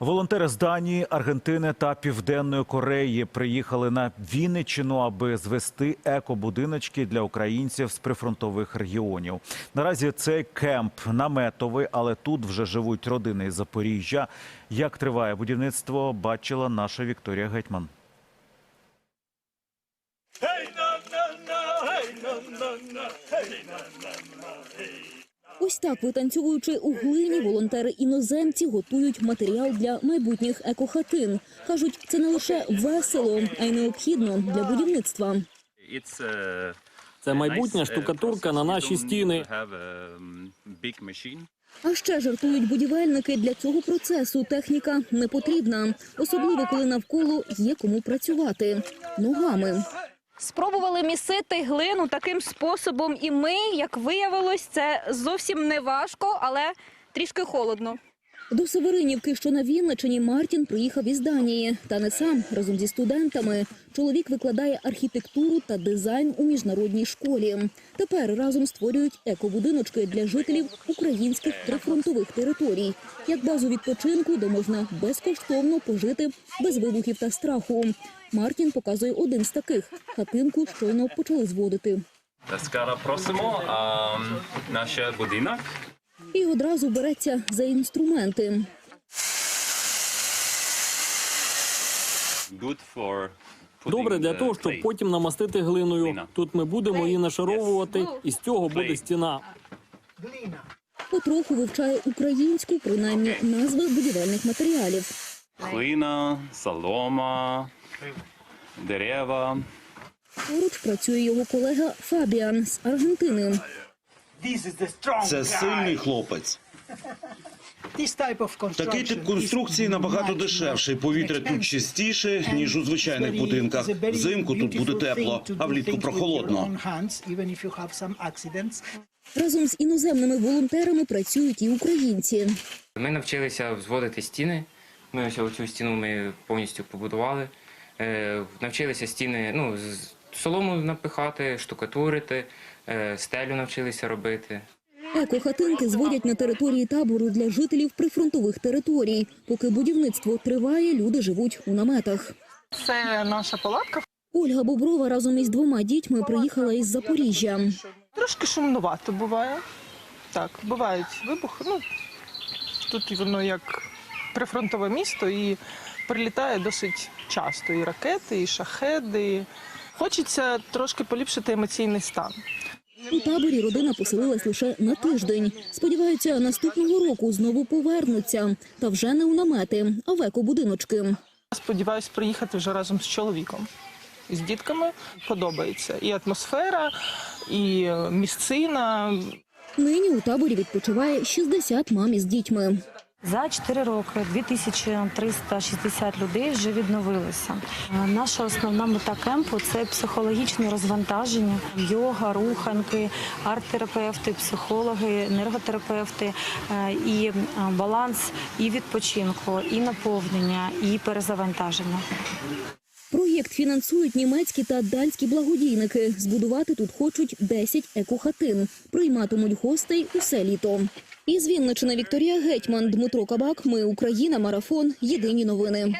Волонтери з Данії, Аргентини та Південної Кореї приїхали на Вінниччину, аби звести екобудиночки для українців з прифронтових регіонів. Наразі цей кемп наметовий, але тут вже живуть родини із Запоріжжя. Як триває будівництво, бачила наша Вікторія Гетьман. Ось так, витанцьовуючи у глині, волонтери іноземці готують матеріал для майбутніх екохатин. Кажуть, це не лише весело, а й необхідно для будівництва. Це майбутня штукатурка на наші стіни. А ще жартують будівельники. Для цього процесу техніка не потрібна, особливо коли навколо є кому працювати ногами. Спробували місити глину таким способом, і ми, як виявилось, це зовсім не важко, але трішки холодно. До Северинівки, що на Вінничині, Мартін приїхав із Данії. Та не сам, разом зі студентами. Чоловік викладає архітектуру та дизайн у міжнародній школі. Тепер разом створюють екобудиночки для жителів українських прифронтових територій, як базу відпочинку, де можна безкоштовно пожити без вибухів та страху. Мартін показує один з таких хатинку щойно почали зводити. Скара просимо а, наш будинок. І одразу береться за інструменти. Добре для того, щоб потім намастити глиною. Тут ми будемо її нашаровувати, і з цього буде стіна. Потроху вивчає українську, принаймні назви будівельних матеріалів. Глина, солома, дерева. Поруч працює його колега Фабіан з Аргентини. Це сильний хлопець. Такий тип конструкції набагато дешевший. Повітря тут чистіше, ніж у звичайних будинках. Взимку тут буде тепло, а влітку прохолодно. Разом з іноземними волонтерами працюють і українці. Ми навчилися зводити стіни. Ми ось оцю стіну ми повністю побудували. Е, навчилися стіни ну, з- солому напихати, штукатурити, е, стелю навчилися робити. Екохатинки зводять на території табору для жителів прифронтових територій. Поки будівництво триває, люди живуть у наметах. Це наша палатка. Ольга Боброва разом із двома дітьми приїхала із Запоріжжя. Трошки шумнувато буває. Так, бувають вибухи. Ну, тут воно як прифронтове місто і прилітає досить часто. І ракети, і шахеди. Хочеться трошки поліпшити емоційний стан. У таборі родина поселилась лише на тиждень. Сподіваються, наступного року знову повернуться. Та вже не у намети, а в екобудиночки. Сподіваюсь приїхати вже разом з чоловіком. З дітками подобається і атмосфера, і місцина. Нині у таборі відпочиває 60 мам із дітьми. За 4 роки 2360 людей вже відновилися. Е, Наша основна мета кемпу це психологічне розвантаження, йога, руханки, арт-терапевти, психологи, енерготерапевти е, і е, баланс і відпочинку, і наповнення, і перезавантаження. Проєкт фінансують німецькі та датські благодійники. Збудувати тут хочуть 10 екохатин. Прийматимуть гостей усе літо. Із Вінничини Вікторія Гетьман, Дмитро Кабак. Ми Україна. Марафон. Єдині новини.